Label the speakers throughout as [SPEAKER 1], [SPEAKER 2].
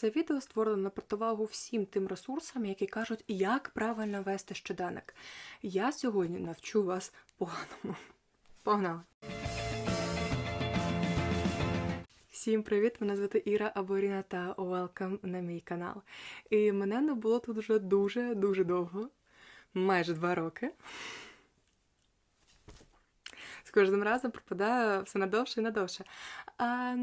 [SPEAKER 1] Це відео створено на противагу всім тим ресурсам, які кажуть, як правильно вести щоденник. Я сьогодні навчу вас поганому. Погнали! Всім привіт! Мене звати Іра або та welcome на мій канал. І мене не було тут вже дуже-дуже довго, майже два роки. З кожним разом пропадає все надовше і надовше. А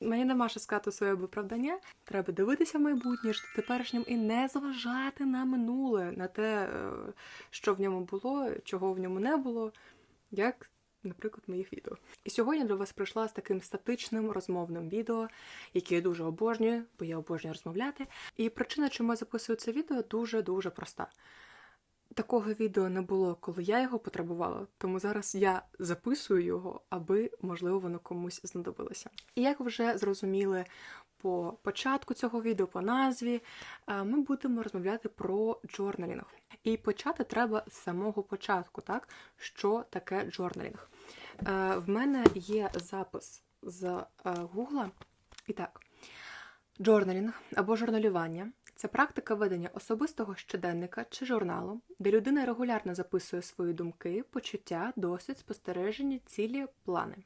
[SPEAKER 1] мені нема що сказати своє виправдання. Треба дивитися в майбутнє, жити теперішнім і не зважати на минуле, на те, е, що в ньому було, чого в ньому не було, як, наприклад, моїх відео. І сьогодні до вас прийшла з таким статичним розмовним відео, яке я дуже обожнюю, бо я обожнюю розмовляти. І причина, чому я записую це відео, дуже-дуже проста. Такого відео не було, коли я його потребувала, тому зараз я записую його, аби, можливо, воно комусь знадобилося. І як вже зрозуміли по початку цього відео, по назві, е, ми будемо розмовляти про джорналінг. І почати треба з самого початку, так? Що таке джорналінг? Е, В мене є запис з е, Гугла. І так, джорналінг або журналювання це практика ведення особистого щоденника чи журналу, де людина регулярно записує свої думки, почуття, досвід, спостереження, цілі, плани.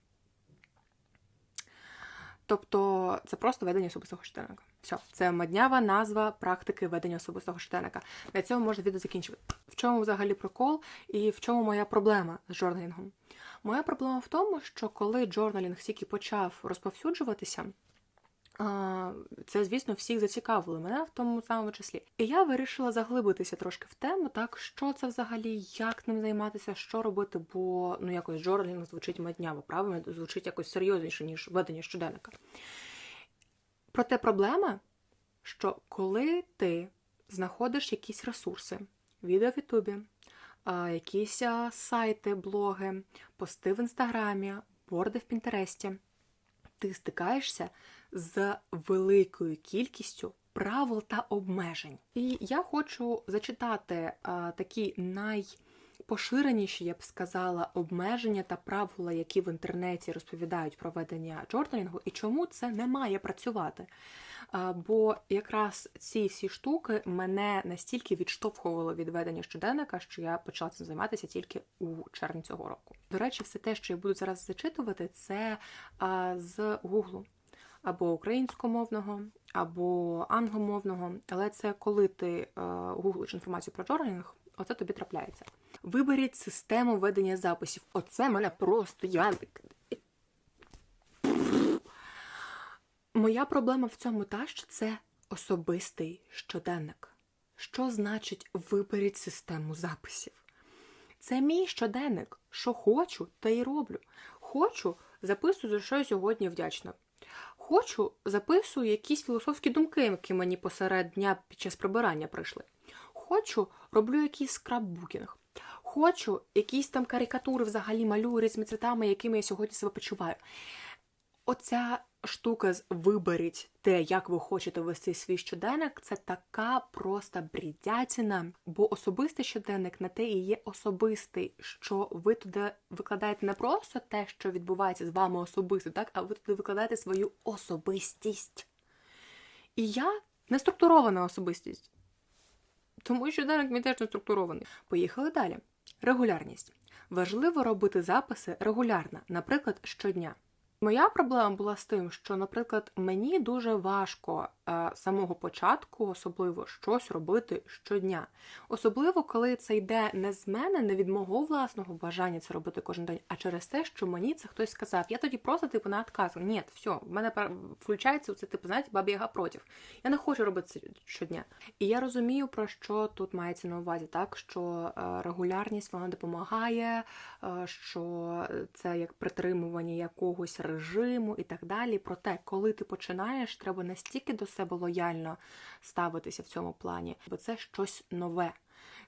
[SPEAKER 1] Тобто це просто ведення особистого щоденника. Все, це маднява назва практики ведення особистого щоденника. На цьому можна відео закінчувати. В чому взагалі прикол і в чому моя проблема з журналінгом? Моя проблема в тому, що коли джорналінг тільки почав розповсюджуватися, Це, звісно, всіх зацікавило мене в тому самому числі. І я вирішила заглибитися трошки в тему, так що це взагалі, як ним займатися, що робити, бо ну якось джорналінг звучить мадняво, правильно звучить якось серйозніше, ніж ведення щоденника. Проте проблема, що коли ти знаходиш якісь ресурси, відео в Ютубі, якісь сайти, блоги, пости в інстаграмі, борди в Пінтересті, ти стикаєшся з великою кількістю правил та обмежень. І я хочу зачитати а, такі найпоширеніші, я б сказала, обмеження та правила, які в інтернеті розповідають про ведення джорналінгу, і чому це не має працювати. А, бо якраз ці всі штуки мене настільки відштовхували від ведення щоденника, що я почала цим займатися тільки у червні цього року. До речі, все те, що я буду зараз зачитувати, це а, з Гуглу або українськомовного, або англомовного. Але це коли ти е, гуглиш інформацію про джорналінг, оце тобі трапляється. Виберіть систему ведення записів. Оце мене просто язик. Моя проблема в цьому та, що це особистий щоденник. Що значить виберіть систему записів? Це мій щоденник. Що хочу, те й роблю. Хочу, записую, за що я сьогодні вдячна. Хочу, записую якісь філософські думки, які мені посеред дня під час прибирання прийшли. Хочу, роблю якийсь скраббукінг. Хочу, якісь там карикатури взагалі малюю різними цвітами, якими я сьогодні себе почуваю. Оця штука з виберіть те, як ви хочете вести свій щоденник, це така просто брідятіна, бо особистий щоденник на те і є особистий, що ви туди викладаєте не просто те, що відбувається з вами особисто, так, а ви туди викладаєте свою особистість. І я не структурована особистість. Тому щоденник мій теж не структурований. Поїхали далі. Регулярність. Важливо робити записи регулярно, наприклад, щодня. Моя проблема була з тим, що, наприклад, мені дуже важко е, з самого початку, особливо щось робити щодня. Особливо, коли це йде не з мене, не від мого власного бажання це робити кожен день, а через те, що мені це хтось сказав. Я тоді просто типу на отказ. Ні, все, в мене включається це, типу, знаєте, бабі яга проти. Я не хочу робити це щодня. І я розумію, про що тут мається на увазі, так що е, регулярність вона допомагає, е, що це як притримування якогось режиму і так далі. Проте, коли ти починаєш, треба настільки до себе лояльно ставитися в цьому плані, бо це щось нове,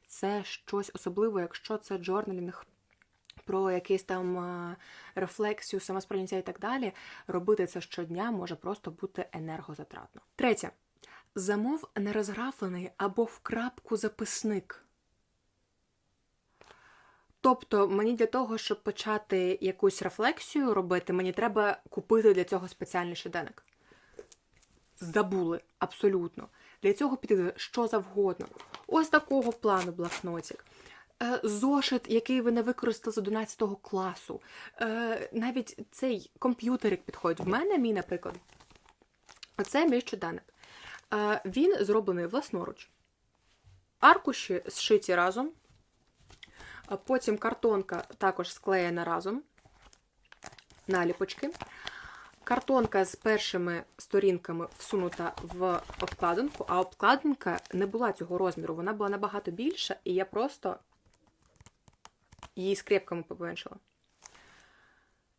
[SPEAKER 1] це щось особливе, якщо це джорналінг. Про якийсь там е, рефлексію, самосприйняття і так далі, робити це щодня може просто бути енергозатратно. Третє. Замов нерозграфлений або в крапку записник. Тобто, мені для того, щоб почати якусь рефлексію робити, мені треба купити для цього спеціальний щоденник. забули абсолютно. Для цього підійде що завгодно. Ось такого плану блокнотик. Е, Зошит, який ви не використали з 11 класу. Е, Навіть цей комп'ютерик підходить. В мене мій, наприклад, оце мій щоденник. Е, Він зроблений власноруч. Аркуші зшиті разом. Потім картонка також склеєна разом. Наліпочки. Картонка з першими сторінками всунута в обкладинку, а обкладинка не була цього розміру, вона була набагато більша, і я просто її скрепками поменшила.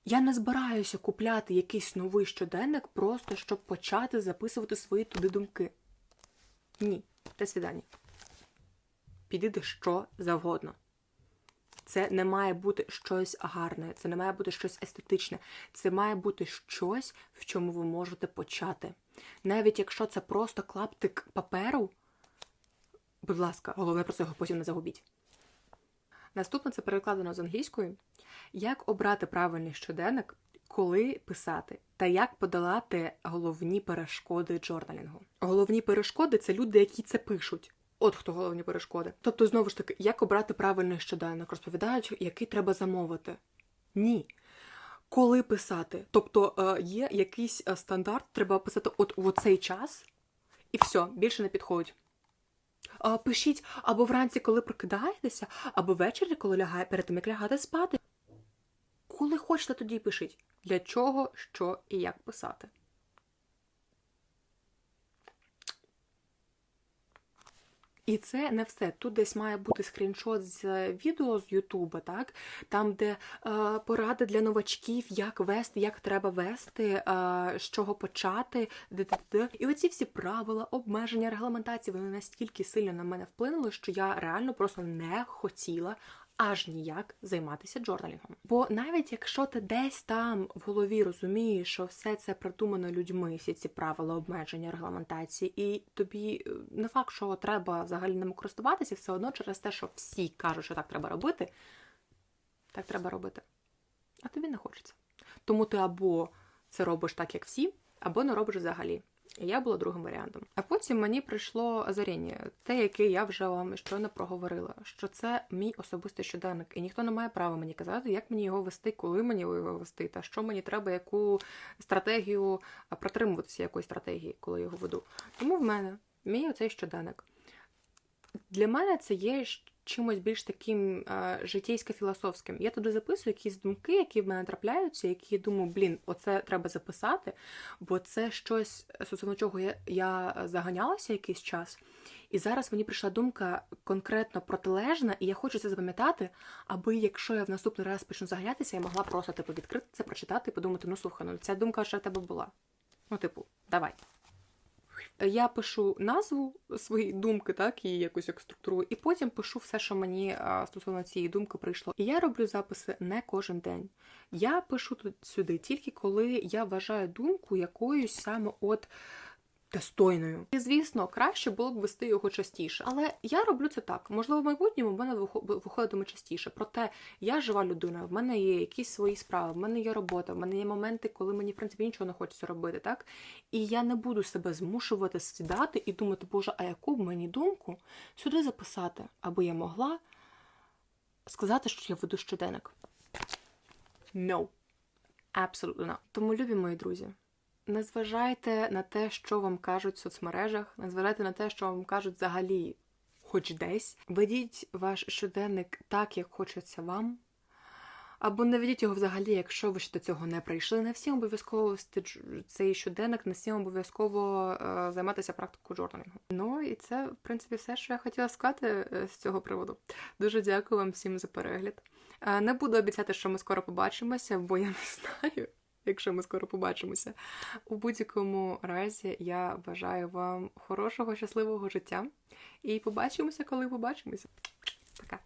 [SPEAKER 1] Я не збираюся купляти якийсь новий щоденник просто щоб почати записувати свої туди думки. Ні, до свидання. Підійде що завгодно. Це не має бути щось гарне, це не має бути щось естетичне. Це має бути щось, в чому ви можете почати. Навіть якщо це просто клаптик паперу, будь ласка, головне про це його потім не загубіть. Наступне це перекладено з англійської. Як обрати правильний щоденник, коли писати, та як подолати головні перешкоди джорналінгу. Головні перешкоди це люди, які це пишуть. От хто головні перешкоди. Тобто, знову ж таки, як обрати правильний щоденник, розповідають, який треба замовити. Ні. Коли писати? Тобто е, є якийсь е, стандарт, треба писати от в цей час, і все, більше не підходить. Пишіть або вранці, коли прокидаєтеся, або ввечері, коли лягає, перед тим, як лягати спати. Коли хочете, тоді пишіть. Для чого, що і як писати. І це не все. Тут десь має бути скріншот з відео з Ютуба, так? Там, де е, поради для новачків, як вести, як треба вести, е, з чого почати, д-д-д. І оці всі правила, обмеження, регламентації, вони настільки сильно на мене вплинули, що я реально просто не хотіла аж ніяк займатися джорналінгом. Бо навіть якщо ти десь там в голові розумієш, що все це придумано людьми, всі ці правила, обмеження, регламентації, і тобі е, не факт, що треба взагалі ними користуватися, все одно через те, що всі кажуть, що так треба робити, так треба робити. А тобі не хочеться. Тому ти або це робиш так, як всі, або не робиш взагалі. Я була другим варіантом. А потім мені прийшло озаріння, те, яке я вже вам щойно проговорила, що це мій особистий щоденник, і ніхто не має права мені казати, як мені його вести, коли мені його вести, та що мені треба, яку стратегію протримуватися якої стратегії, коли його веду. Тому в мене мій оцей щоденник. Для мене це є чимось більш таким е, житейсько-філософським. Я туди записую якісь думки, які в мене трапляються, які я думаю, блін, оце треба записати, бо це щось, стосовно чого я, я заганялася якийсь час. І зараз мені прийшла думка конкретно протилежна, і я хочу це запам'ятати, аби якщо я в наступний раз почну заганятися, я могла просто типу відкрити це, прочитати і подумати, ну слухай, ну ця думка вже в тебе була. Ну, типу, давай. Я пишу назву своєї думки, так, і якось як структурую, і потім пишу все, що мені стосовно цієї думки прийшло. І я роблю записи не кожен день. Я пишу тут сюди тільки коли я вважаю думку якоюсь саме от достойною. І звісно, краще було б вести його частіше. Але я роблю це так. Можливо, в майбутньому в мене вихо- виходитиме частіше. Проте я жива людина, в мене є якісь свої справи, в мене є робота, в мене є моменти, коли мені в принципі нічого не хочеться робити, так? І я не буду себе змушувати сідати і думати, боже, а яку б мені думку сюди записати, аби я могла сказати, що я веду щоденник. No. Абсолютно. Тому, любі мої друзі, не зважайте на те, що вам кажуть в соцмережах, не зважайте на те, що вам кажуть взагалі хоч десь. Ведіть ваш щоденник так, як хочеться вам. Або не ведіть його взагалі, якщо ви ще до цього не прийшли. Не всім обов'язково цей щоденник, не всім обов'язково е, займатися практикою джорналінгу. Ну і це, в принципі, все, що я хотіла сказати е, з цього приводу. Дуже дякую вам всім за перегляд. Е, не буду обіцяти, що ми скоро побачимося, бо я не знаю, якщо ми скоро побачимося. У будь-якому разі я бажаю вам хорошого, щасливого життя. І побачимося, коли побачимося. Пока.